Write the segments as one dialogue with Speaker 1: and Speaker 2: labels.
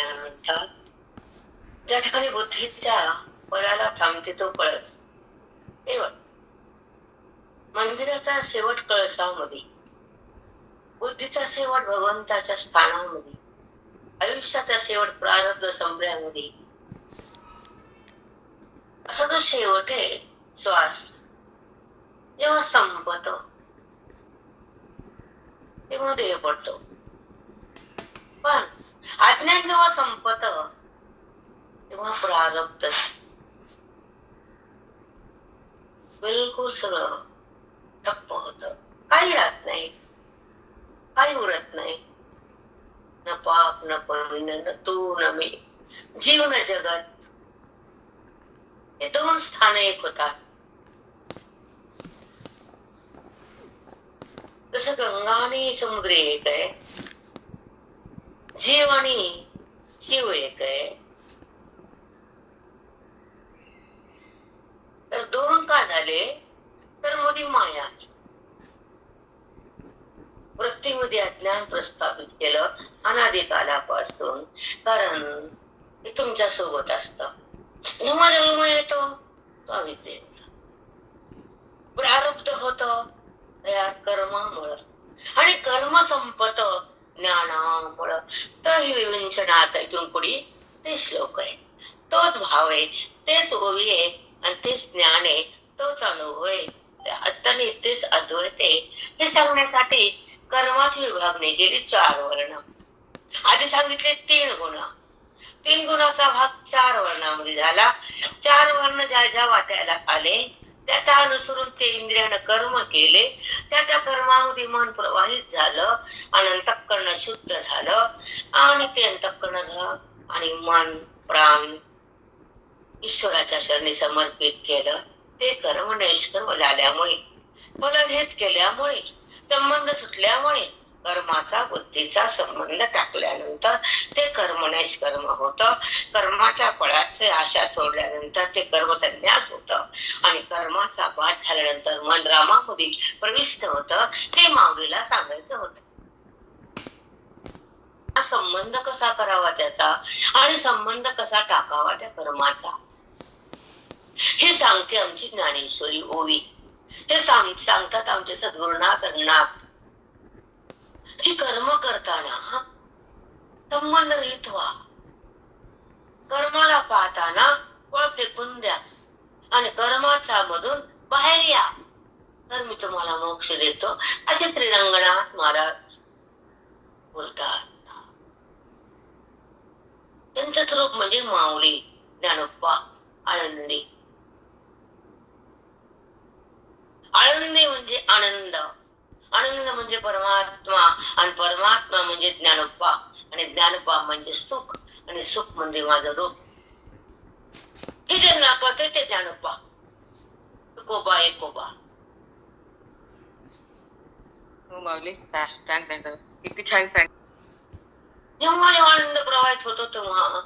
Speaker 1: व्याख्यान म्हणतात ज्या ठिकाणी बुद्धीच्या पळाला थांबते तो कळस. केवळ मंदिराचा शेवट कळसामध्ये बुद्धीचा शेवट भगवंताच्या स्थानामध्ये आयुष्याचा शेवट प्रारब्ध संपल्यामध्ये असा जो शेवट आहे श्वास जेव्हा संपत तेव्हा देह पडतो. पण अज्ञान जेव्हा संपत. तेव्हा प्रारब्ध बिलकुल सगळं ठप्प होत. काही राहत नाही. काही उरत नाही. न पाप न पण न तू न मी. जीव न जगत. हे दोन स्थान एक होतात. जसं गंगा आणि समुद्र एक आहे. जीव आणि शिव एक आहे तर दोन का झाले तर मोदी माया वृत्तीमध्ये अज्ञान प्रस्थापित केलं अनादी कालापासून कारण ते तुमच्यासोबत असत. तुम्हाला जन्म येतो तो अविद्ये प्रारब्ध होत कर्मामुळं. आणि कर्म संपत ज्ञानामुळं तर ही विवंचनात इथून पुढे ते श्लोक आहे. तोच भाव आहे तेच ओवी आहे आणि तेच ज्ञान आहे तोच अनुभव आहे. अत्तने तेच अद्वैत आहे. हे सांगण्यासाठी कर्माची विभागणी केली चार वर्ण आधी सांगितले तीन गुण. तीन गुणाचा भाग चार वर्णामध्ये झाला. चार वर्ण ज्या ज्या वाट्याला आले त्या अनुसरून ते इंद्रियानं कर्म केले. त्या त्या कर्मामध्ये मन प्रवाहित झालं आणि अंतःकरण शुद्ध झालं. आणि ते अंतःकरण झालं आणि मन प्राण ईश्वराच्या शरणी समर्पित केलं. ते कर्म निष्कर्म झाल्यामुळे फलभेद केल्यामुळे संबंध सुटल्यामुळे कर्माचा बुद्धीचा संबंध टाकल्यानंतर ते कर्मनेश कर्म होत. कर्माच्या फळाचे आशा सोडल्यानंतर ते कर्म संन्यास होत. आणि कर्माचा पाठ झाल्यानंतर मन रामामध्ये प्रविष्ट होत हे माऊलीला सांगायचं होत. हा संबंध कसा करावा त्याचा? आणि संबंध कसा टाकावा त्या कर्माचा? हे सांगते आमची ज्ञानेश्वरी ओवी. हे सांग सांगतात आमचे सद्गुरुनाथ रंगनाथ. की कर्म करताना संबंध रहित व्हा. कर्माला पाहताना फळ फेकून द्या. आणि कर्माच्या मधून बाहेर या. तर मी तुम्हाला मोक्ष देतो. असे त्रिरंगणात महाराज बोलतात. त्यांचं रूप म्हणजे माऊली ज्ञानोप्पा आनंदी आनंदी म्हणजे आनंद. आनंद म्हणजे परमात्मा आणि परमात्मा म्हणजे ज्ञानोप्पा आणि ज्ञानोप्पा म्हणजे सुख. आणि सुख म्हणजे माझं रूप. हे ज्यांना कळते ते ज्ञानोप्पा कोबा एकोबा.
Speaker 2: हो माऊली. किती छान सांग
Speaker 1: जेव्हा आनंद प्रवाहित होतो तेव्हा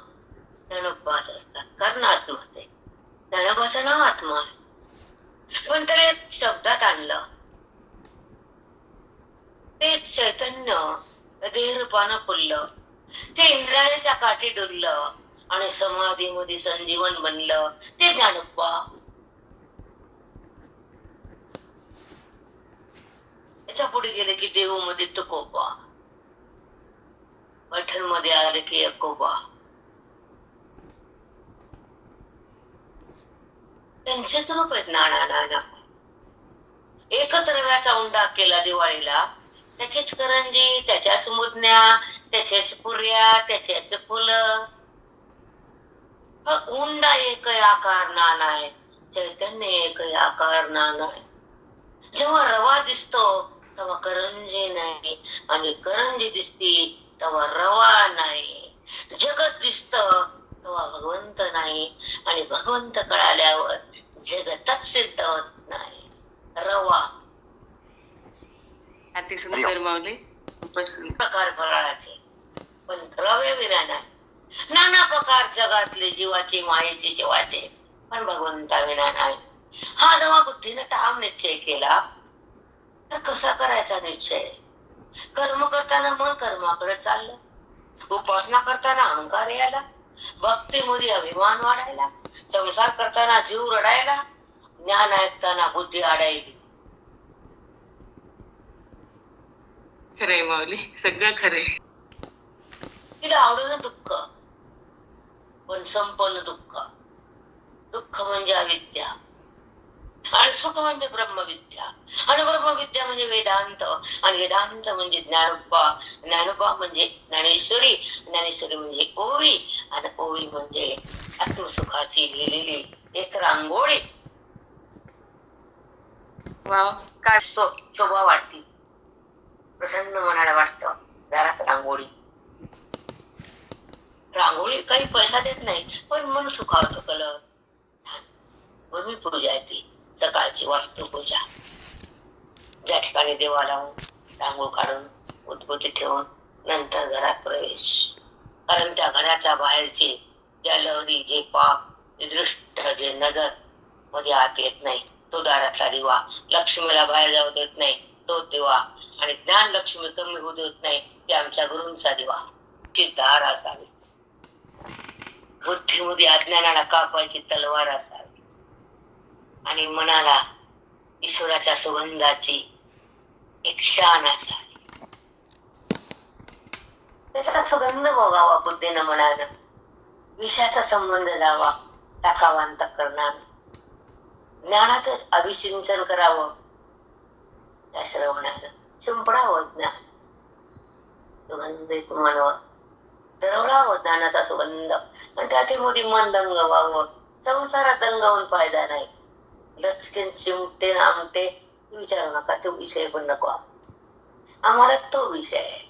Speaker 1: ज्ञानोपास असतात. कारण आत्माच नाव आत्मा आहे. पण एक शब्दात आणलं. चैतन्य देहरूपानं फुललं. ते इंद्रायणीच्या काठी डुललं आणि समाधीमध्ये संजीवन बनलं. ते ज्ञानोबा त्याच्या पुढे गेले की देऊ मध्ये तुकोबा पैठणमध्ये आले की अकोबा त्यांचेच रूप आहेत नाना नाना. एकच रव्याचा उंडा केला दिवाळीला. त्याचीच करंजी त्याच्याच मुदण्या त्याच्याच पुऱ्या त्याच्याच फुलं. उंडा एक आकार नाना चैतन्य एक आकार नाना जेव्हा रवा दिसतो तेव्हा करंजी नाही. आणि करंजी दिसती तेव्हा रवा नाही. जगत दिसत तेव्हा भगवंत नाही. आणि भगवंत कळाल्यावर जगतच सिद्ध होत नाही. रवा. प्रकार फराळाचे पण रवे विना नाही नाना प्रकार जगातले जीवाचे मायेचे जीवाचे पण भगवंता विना नाही. हा जेव्हा बुद्धीने ठाम निश्चय केला तर कसा करायचा निश्चय? कर्म करताना मन कर्माकडे चाललं. उपासना करताना अहंकार यायला. भक्तीमध्ये अभिमान वाढायला. संसार करताना जीव रडायला. ज्ञान ऐकताना बुद्धी आडायली.
Speaker 2: खरंय माऊली सगळं खरंय
Speaker 1: तिला आवडलं दुःख. पण संपन्न दुःख. दुःख म्हणजे अविद्या. आणि सुख म्हणजे ब्रह्मविद्या. आणि ब्रह्मविद्या म्हणजे वेदांत. आणि वेदांत म्हणजे ज्ञानोबा ज्ञानोबा म्हणजे ज्ञानेश्वरी. ज्ञानेश्वरी म्हणजे ओवी. आणि ओवी म्हणजे आत्मसुखाची लिहिलेली एक रांगोळी. शोभा वाटते प्रसन्न मनाला वाटतं घरात रांगोळी. रांगोळी काही पैसा देत नाही पण मन सुखावतं कलर. भूमी पूजा आहे सकाळची वास्तुपूजा ज्या ठिकाणी देवा लावून रांगोळ काढून उद्बुद्धी ठेवून नंतर घरात प्रवेश. कारण त्या घराच्या बाहेरचे ज्या लहरी जे पाप जे दृष्ट जे नजरमध्ये आत येत नाही. तो दारातला दिवा. लक्ष्मीला बाहेर जाऊ देत नाही. तो दिवा आणि ज्ञान लक्ष्मी कमी होऊ देत नाही ते आमच्या गुरूंचा दिवा. ती असावी. बुद्धीमध्ये अज्ञानाला कापायची तलवार असावी. आणि मनाला ईश्वराच्या सुगंधाची एक शान असावी. त्याचा सुगंध भोगावा बुद्धीनं मनानं. विषयाचा संबंध लावा टाकावा करणार ज्ञानाच अभिसिंचन करावं त्या श्रवणानं. शिंपडावं ज्ञान सुगंध मनवर दरवळावं ज्ञानाचा सुगंध आणि त्यामध्ये मन दंग व्हावं संसारात दंगवून फायदा नाही लचकेन चिमटे न आमटे विचारू नका तो विषय पण नको आम्हाला तो विषय आहे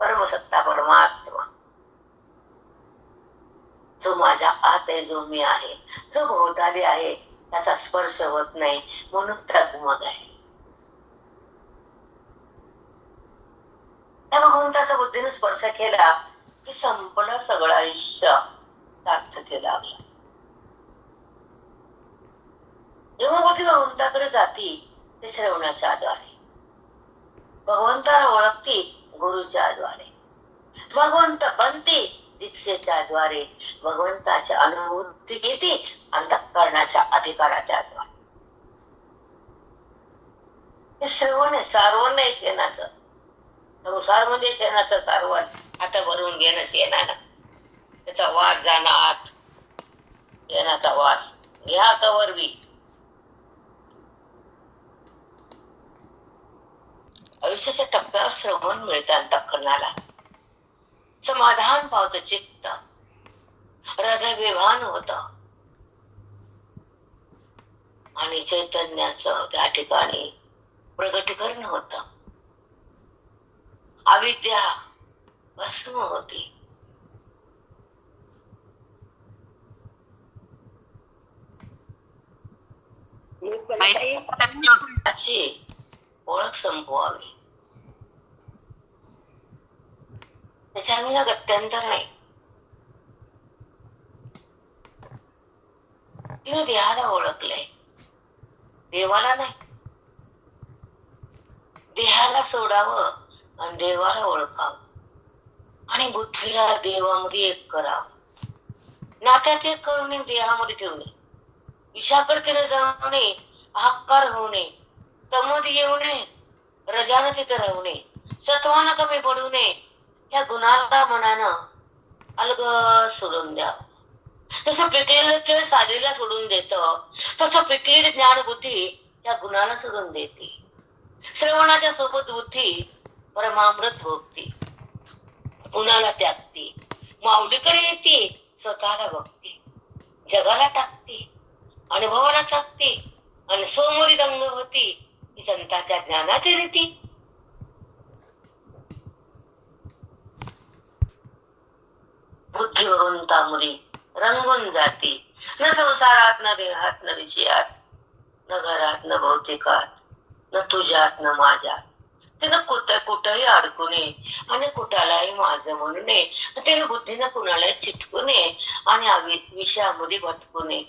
Speaker 1: परमसत्ता परमात्मा जो माझ्या आत आहे जो मी आहे जो भोवताली आहे त्याचा स्पर्श होत नाही म्हणून मग आहे त्या भगवंताचा बुद्धीने स्पर्श केला की संपूर्ण सगळं आयुष्य. सार्थकी लागलं जेव्हा बुद्धी भगवंताकडे जाती ते श्रवणाच्या द्वारे भगवंताला ओळखती गुरुच्या द्वारे भगवंत बनते दीक्षेच्या द्वारे भगवंताच्या अनुभूती घेते अंतकरणाच्या अधिकाराच्या द्वारे श्रवण आहे सारवण संसार म्हणजे शेणाचं सारवण. आता भरून घेणं शेणानं त्याचा वास जाणार. शेणाचा वास. घ्या कवरवी आयुष्याच्या टप्प्यावर श्रवण मिळतं अंतःकरणाला समाधान पावत चित्त. हृदय विभान होत. आणि चैतन्याच त्या ठिकाणी प्रगटीकरण होतं. अविद्या भस्म होती. ओळख संपवावी. त्याच्या गत्यंतर नाही. तिने देहाला ओळखलंय. देवाला नाही. देहाला सोडावं. आणि देवाला ओळखाव. आणि बुद्धीला देवामध्ये एक कराव. नात्यात एक करून देहामध्ये ठेवणे विषाकडतीने जाऊ नये हाकार होऊ नये तममध्ये येऊ नये रजानं तिथे राहू नये सत्वानं कमी पडू नये या गुणाला मनानं अलग सोडून द्या जसं पिकलेलं केळ सालीला सोडून देत तसं पिकलेली ज्ञान बुद्धी या गुणाला सोडून देते. श्रवणाच्या सोबत बुद्धी परमामृत भोगते. कुणाला त्यागते? माऊलीकडे येते स्वतःला बघते. जगाला टाकते अनुभवाला टाकते आणि सोमोरी दंग होती ही संतांच्या ज्ञानाची रीती बुद्धी भगवंतामुळे रंगून जाते. न संसारात न देहात न विषयात न घरात न भौतिकात न तुझ्यात न माझ्यात. त्यांना कुठं कुठंही अडकू नये. आणि कुठालाही माझं म्हणू नये. त्याने बुद्धीनं कुणालाही चिटकू नये आणि विषयामध्ये भटकू नये.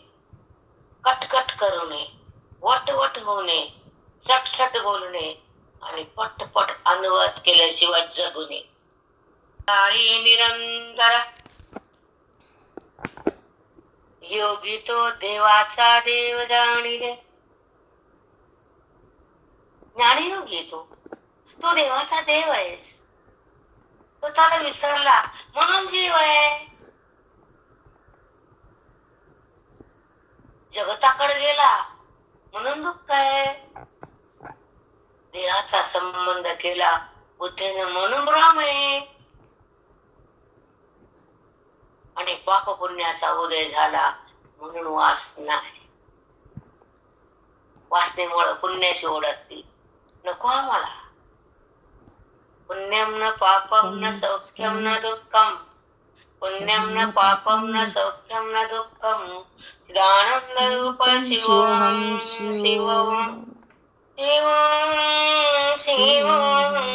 Speaker 1: कटकट करू नये. वट वट होऊ नये. सटसट बोलू नये. आणि पटपट अनुवाद केल्याशिवाय जगू नये. काळी निरंतर. योगी तो देवाचा देव जाणिले. ज्ञानी योगी तो. तो देवाचा देव आहेस. तो त्याला विसरला. म्हणून जीव आहे. जगताकडे गेला. म्हणून दुःख आहे. देहाचा संबंध केला. बुद्धीने म्हणून भ्रम आहे. आणि पाप पुण्याचा उदय झाला. म्हणून वासना आहे वासनेमुळे पुण्याची ओढ असती. नको आम्हाला. पुण्यम न पापम न सौख्यम न दुःखम पुण्यम न पापम न सौख्यम न दुःखम चिदानंद रूप शिवोहम शिवोहम शिवं। शिवं।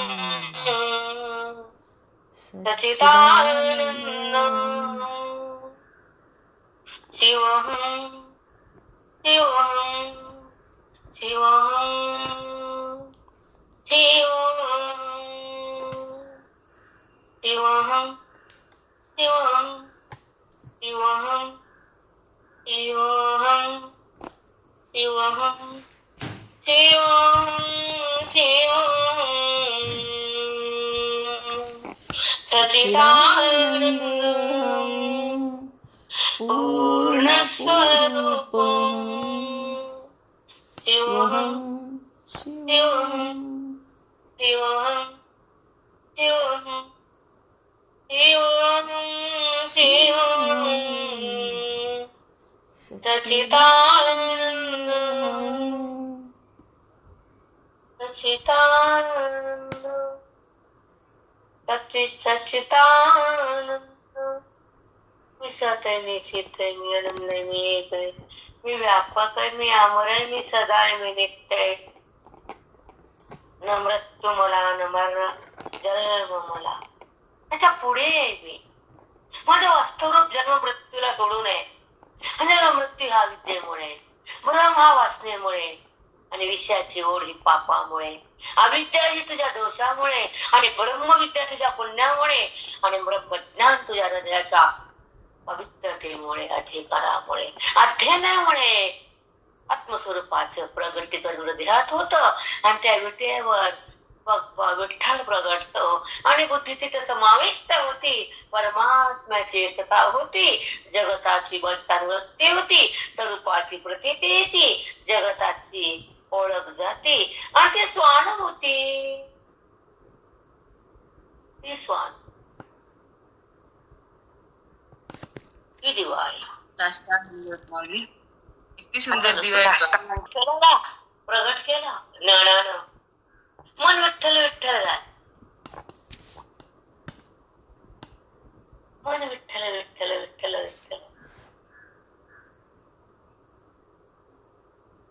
Speaker 1: Sachidanand tiêu hăng tiêu hăng tiêu hăng tiêu hăng tiêu hăng tiêu tiêu सचिदानन्दं पूर्णस्वरूपं शिवहं Shiv Sachidanand Sachidanand सच्चि मी सत मी चित आहे मी मी एक मी व्यापक आहे मी अमर आहे मी सदा आहे मी नित्य आहे न मला नम्र जन्म मला त्याच्या पुढे आहे मी माझं वास्तवरूप जन्म मृत्यूला सोडू नये आणि मृत्यू हा विद्येमुळे भ्रम हा वासनेमुळे आणि विषयाची ओढ ही पापामुळे. अविद्या ही तुझ्या दोषामुळे आणि ब्रह्मविद्या तुझ्या पुण्यामुळे आणि ब्रह्मज्ञान तुझ्या हृदयाच्या पवित्रतेमुळे अधिकारामुळे अध्ययनामुळे. आत्मस्वरूपाचं प्रगटीकरण हृदयात होत आणि त्या विटेवर विठ्ठल प्रगटतो आणि बुद्धी तिथे समाविष्ट होती. परमात्म्याची एकता होती. जगताची बलतान वृत्ती होती. स्वरूपाची प्रतीती येते जगताची ओळख जाते. आणि ती स्वान होती. ती स्वान. ही दिवाळी.
Speaker 2: किती सुंदर दिवा आहे.
Speaker 1: केला. ना प्रगट केला. ज्ञानानं मन विठ्ठल विठ्ठल झालं. मन विठ्ठल विठ्ठल विठ्ठल विठ्ठल.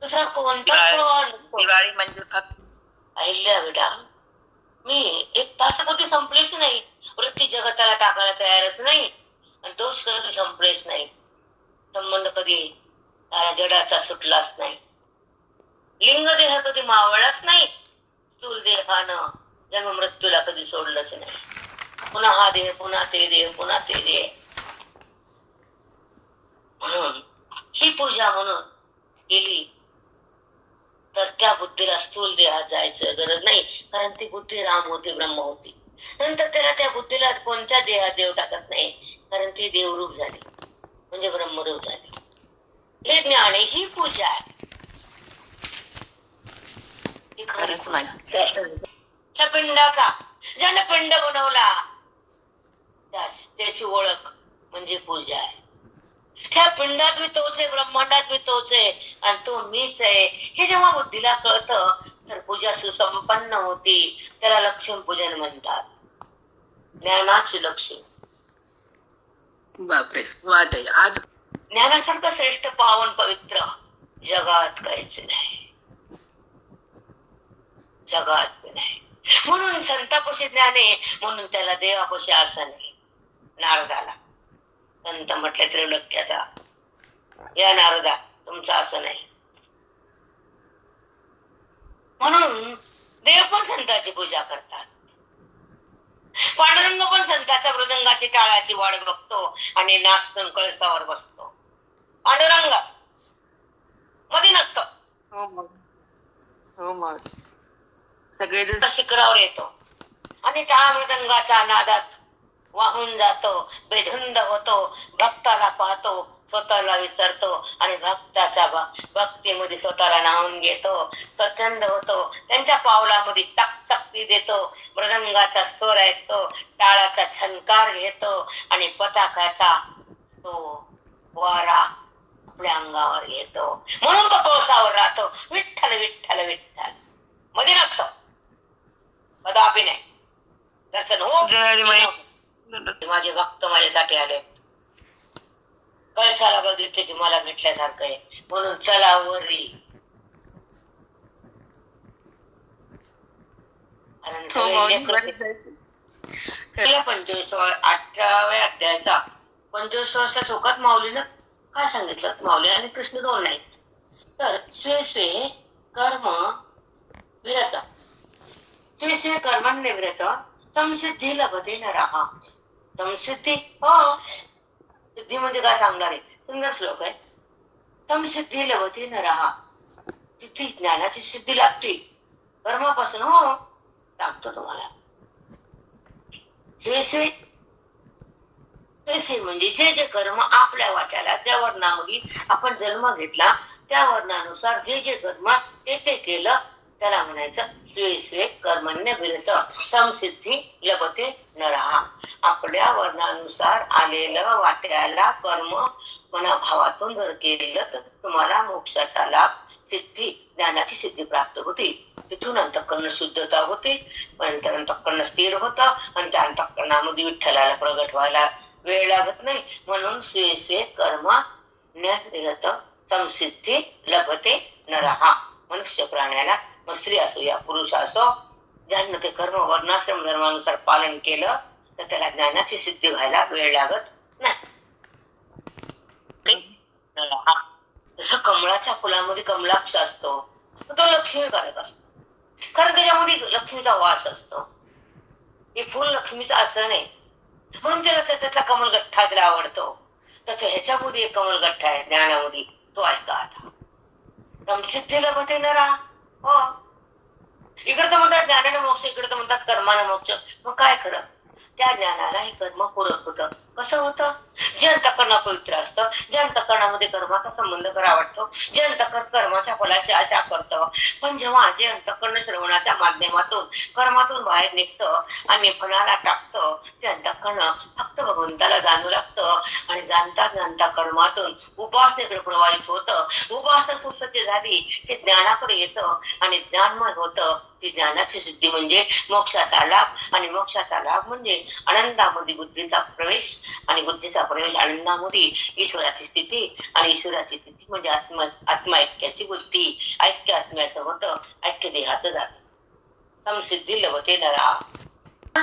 Speaker 1: दुसरा कोणता
Speaker 2: दिवाळी- म्हणजे फक्त
Speaker 1: अहिल्या विडा मी एक तासामध्ये संपलेच नाही. वृत्ती जगताला टाकायला तयारच नाही. आणि दोष कधी संपलेच नाही. संबंध कधी जडाचा सुटलाच नाही. लिंग देह कधी मावळाच नाही. स्थूल देहानं जन्म मृत्यूला कधी सोडलंच नाही. पुन्हा हा देह पुन्हा ते देह पुन्हा ते देह. म्हणून ही पूजा म्हणून केली तर त्या बुद्धीला स्थूल देहात जायचं गरज नाही कारण ती बुद्धी राम होती ब्रह्म होती नंतर त्याला त्या बुद्धीला कोणत्या देहात देव टाकत नाही कारण ती देवरूप झाली म्हणजे ब्रह्मरूप झाली. हे ज्ञान ही पूजा आहे.
Speaker 2: खरंच
Speaker 1: त्या पिंडाचा ज्याने पिंड बनवला त्याच- ओळख म्हणजे पूजा आहे. त्या पिंडात मी तोच आहे ब्रह्मांडात मी तोच आहे आणि तो मीच आहे. हे जेव्हा बुद्धीला कळतं तर पूजा सुसंपन्न होती. त्याला लक्ष्मी पूजन म्हणतात. ज्ञानाची लक्ष्मी.
Speaker 2: बापरे वाद आहे. आज
Speaker 1: ज्ञानासारखं श्रेष्ठ पावन पवित्र जगात काहीच नाही. जगात नाही. म्हणून संतापशी ज्ञाने म्हणून त्याला देवापशी असं नाही नारदाला. संत म्हटले त्रिलोक्याचा या नारदा तुमचं असं नाही म्हणून देव पण संतांची पूजा करतात. पांडुरंग पण संताच्या मृदंगाची टाळाची वाट बघतो आणि नाचतून कळसावर बसतो. पांडुरंगमध्ये नसतो.
Speaker 2: हो मग. हो मग. सगळेजण
Speaker 1: शिखरावर येतो. आणि त्या मृदंगाच्या नादात वाहून जातो. बेधुंद होतो. भक्ताला पाहतो. स्वतःला विसरतो. आणि भक्ताच्या भक्तीमध्ये स्वतःला नाहून घेतो. स्वच्छंद होतो. त्यांच्या पावलामध्ये शक्ती देतो. मृदंगाचा स्वर ऐकतो. टाळाचा छनकार घेतो. आणि पताकाचा तो वारा आपल्या अंगावर घेतो म्हणून तो कोळसावर राहतो विठ्ठल विठ्ठल विठ्ठलमध्ये नसतो कदापि नाही माझे भक्त माझ्यासाठी आले. कळसाला बघितले की मला भेटल्यासारखं आहे. म्हणून चला वरी.
Speaker 2: हो
Speaker 1: पंचवीसवा अठराव्या अध्यायाचा. पंचवीसव्या शोकात माऊलीनं काय सांगितलं? माऊली आणि कृष्ण दोन नाहीत. तर स्वे स्वे कर्म विरत. स्वे स्वे कर्मांनी विरत. संसिद्धी लभते न राहा संसिद्धी हो. सिद्धी म्हणजे काय सांगणार आहे? सुंदर श्लोक आहे. संसिद्धी लभते न राहा तिथे ज्ञानाची सिद्धी लागते कर्मापासून हो लागतो तुम्हाला. श्रेष्ठ तसे म्हणजे जे जे कर्म आपल्या वाट्याला ज्या वर्णामध्ये आपण जन्म घेतला त्या वर्णानुसार जे जे कर्म ते ते केलं त्याला म्हणायचं स्वे स्वे कर्मण्य विरत समसिद्धी लभते राहा आपल्या वर्णानुसार आलेलं वाट्याला कर्म मनाभावातून जर केलं तर तुम्हाला मोक्षाचा लाभ सिद्धी ज्ञानाची सिद्धी प्राप्त होती. तिथून अंतःकरण शुद्धता होते नंतर अंतःकरण स्थिर होतं आणि त्या अंतःकरणामध्ये विठ्ठलाला प्रगट व्हायला वेळ लागत नाही. म्हणून स्वे स्वे कर्म समसिद्धी लपते लभते राहा मनुष्य प्राण्याला मग स्त्री असो या पुरुष असो ज्यांना ते कर्म वर्णाश्रम धर्मानुसार पालन केलं तर त्याला ज्ञानाची सिद्धी व्हायला वेळ लागत नाही. जसं कमळाच्या फुलामध्ये कमलाक्ष असतो तो लक्ष्मीकारक असतो. कारण त्याच्यामध्ये लक्ष्मीचा वास असतो. हे फुल लक्ष्मीचं असं नाही म्हणून त्याला त्या- त्यातला कमलगठ्ठा त्याला आवडतो. तसं ह्याच्यामध्ये एक कमलगठ्ठा आहे ज्ञानामध्ये. तो ऐका आता. संसिद्धीला मध्ये न राहा हो. इकडे तर म्हणतात ज्ञानाने मोक्ष इकडे तर म्हणतात कर्माने मोक्ष. मग काय खरं? त्या ज्ञानाला हे कर्म पूरक होतं. कसं होतं? जे अंतकरण पवित्र असतं. जे अंतकरणामध्ये कर्माचा संबंध करा वाटतो. जे अंतकरण कर्माच्या फलाची आशा करतं. पण जेव्हा जे अंतकरण श्रवणाच्या माध्यमातून कर्मातून बाहेर निघतं आणि फणाला टाकतं ते अंतकरण फक्त भगवंताला जाणू लागतं. आणि जाणता जाणता कर्मातून उपासनेकडे प्रवाहित होतं. उपासना झाली ते ज्ञानाकडे येतं आणि ज्ञानमय होतं. ती ज्ञानाची सिद्धी म्हणजे मोक्षाचा लाभ आणि मोक्षाचा लाभ म्हणजे आनंदामध्ये बुद्धीचा प्रवेश आणि बुद्धीचा प्रवेश आनंदामध्ये ईश्वराची स्थिती आणि ईश्वराची स्थिती म्हणजे आत्मा आत्मा ऐक्याची बुद्धी. ऐक्य आत्म्याचं होतं ऐक्य देहाचं जात. समसिद्धी लवते नरा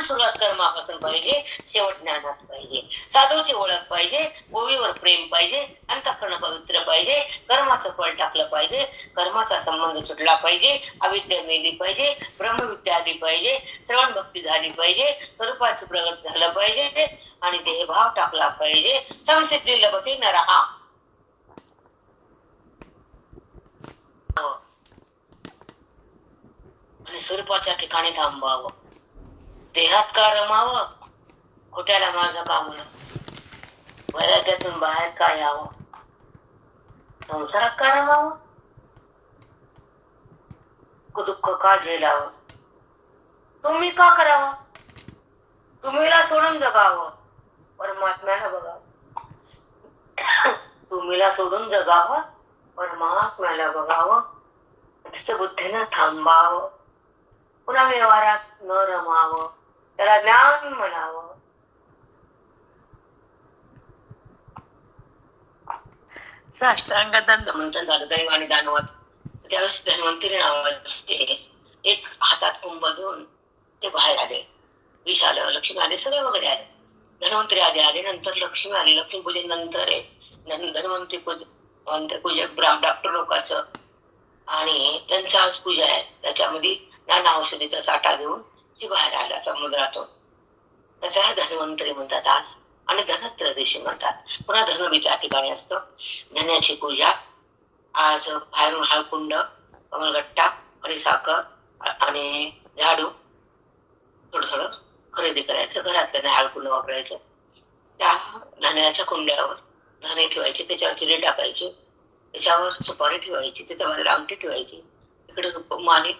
Speaker 1: सुरुवात कर्मापासून पाहिजे शेवट ज्ञानात पाहिजे. साधूची ओळख पाहिजे ओवीवर प्रेम पाहिजे अंतःकरण पवित्र पाहिजे कर्माचं फळ टाकलं पाहिजे कर्माचा संबंध सुटला पाहिजे अविद्या मेली पाहिजे ब्रह्मविद्या आली पाहिजे श्रवण भक्ती झाली पाहिजे स्वरूपाचं प्रगट झालं पाहिजे आणि देहभाव टाकला पाहिजे. संसिद्धी लभते न राहा हो. आणि स्वरूपाच्या ठिकाणी थांबावं. देहात का रमावं? खोट्याला माझं काम वैराग्यातून बाहेर का यावं? संसारात का रमावं? दुःख का झेलावं? तुम्ही का करावं? तुम्हीला सोडून जगावं? परमात्म्याला बघावं. तुम्हीला सोडून जगावं? परमात्म्याला बघावं? बुद्धीनं थांबावं. पुन्हा व्यवहारात न रमावं. त्याला ज्ञान म्हणावं.
Speaker 2: साष्टांग दंड
Speaker 1: म्हणतात झालं दैव आणि दानवात. त्यावेळेस धन्वंतरी नावाचे एक हातात कुंभ घेऊन ते बाहेर आले. विष आलं लक्ष्मी आले सगळे वगैरे आले. धन्वंतरी आधी आले नंतर लक्ष्मी आली. लक्ष्मी पूजेनंतर आहे धन्वंतरी पूजे धन्वंतरी ब्राह्म डॉक्टर लोकांचं. आणि त्यांचं आज पूजा आहे. त्याच्यामध्ये नाना औषधीचा साठा घेऊन ती बाहेर आला समुद्रातून त्याला धन्वंतरी म्हणतात आज. आणि धनत्रयोदशी म्हणतात. पुन्हा धन त्या ठिकाणी असतं. धन्याची पूजा. आज बाहेरून हळकुंड कमलगट्टा साखर आणि झाडू. थोडं थोडं खरेदी करायचं. घरातल्या हळकुंड वापरायचं. त्या धन्याच्या कुंड्यावर धान्य ठेवायचे. त्याच्यावर चिरे टाकायची. त्याच्यावर सुपारी ठेवायची. त्याच्यावर अंगठी ठेवायची. इकडे माने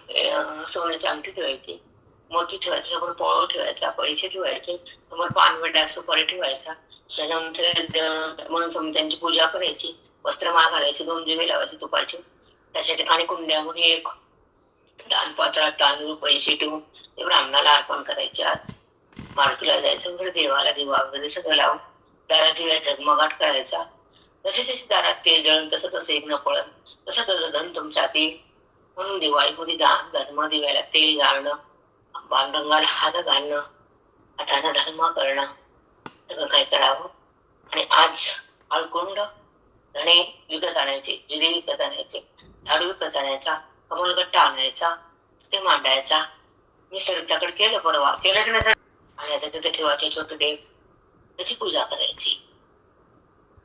Speaker 1: सोन्याची अंगठी ठेवायची. मोती ठेवायची समोर पोळो ठेवायचा पैसे ठेवायचे समोर पानवडा सुपारी ठेवायचा. त्याच्यानंतर म्हणून समोर त्यांची पूजा करायची वस्त्र माळ घालायची दोन दिवे लावायचे तुपाचे. त्याच्या ठिकाणी कुंड्यामध्ये एक दानपात्रात तांदूळ पैसे ठेवून ते ब्राह्मणाला अर्पण करायचे आज. मारुतीला जायचं वगैरे देवाला दिवा वगैरे सगळं लावून दारात दिव्या झगमगाट करायचा. जसे जसे दारात तेल जळून तसं तसं एक न पळण तसं तसं धन तुमच्या येईल. म्हणून दिवाळीमध्ये दान धर्म दिव्याला तेल घालणं बालरंगाला हात घालणं हाताने धर्म करणं सगळं काय करावं? आणि आज अळकुंड धणे विकत आणायचे जिरे विकत आणायचे झाडू विकत आणायचा कमलगट्टा आणायचा ते मांडायचा. मी सरकारकडे केलं परवा केलं की नाही? आणि आता तिथे ठेवायचे छोटे देव. त्याची पूजा करायची.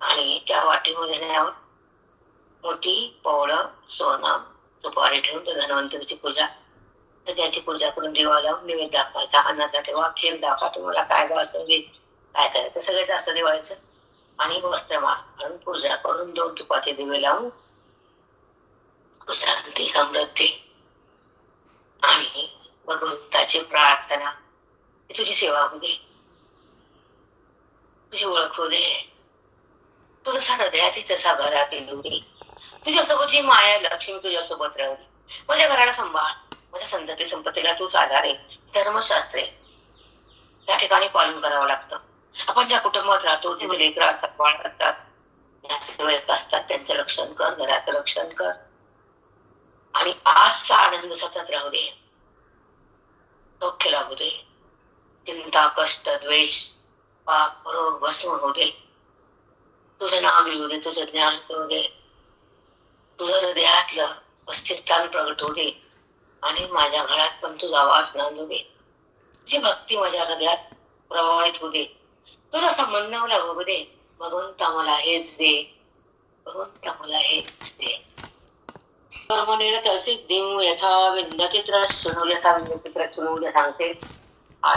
Speaker 1: आणि त्या वाटीमध्ये नेल्यावर मोठी पवळं सोनं सुपारी ठेवून त्या धन्वंतरीची पूजा तर त्याची पूजा करून दिवा लावून निवेद दाखवायचा अन्नाचा ठेवा खीर दाखवा तुम्हाला काय बा असं काय करायचं सगळं जास्त देवायचं आणि वस्त्र घालून पूजा करून दोन तुपाचे दिवे लावून शांती समृद्धी आणि भगवंताची प्रार्थना तुझी सेवा होऊ दे तुझी ओळख होऊ दे तू जसा हृदयात तसा घरात येऊ दे तुझ्यासोबत जी माया लक्ष्मी तुझ्यासोबत राहू दे माझ्या घराला सांभाळ माझ्या संतती संपत्तीला तूच आधार आहे. धर्मशास्त्रे. या ठिकाणी पालन करावं लागतं. आपण ज्या कुटुंबात राहतो तिथे लेकरं असतात बाळ असतात नातेवाईक असतात त्यांचं रक्षण कर घराचं रक्षण कर. आणि आजचा आनंद सतत राहू दे. सौख्य लागू दे. चिंता कष्ट द्वेष पाप रोग भस्म होऊ दे. तुझं नाव येऊ दे तुझं ज्ञान करू दे. तुझं हृदयातलं अस्तित्वान प्रगट होऊ दे. आणि माझ्या घरात पण तुझा वास नांदू दे जी भक्ती माझ्या हृदयात प्रवाहित होऊ दे तुला संबंध मला बघू दे भगवंता मला हेच दे. भगवंता मला हेच दे. कर्मनिरत असे देऊ यथा विन्दति शृणु यथा विन्दति शृणु सांगते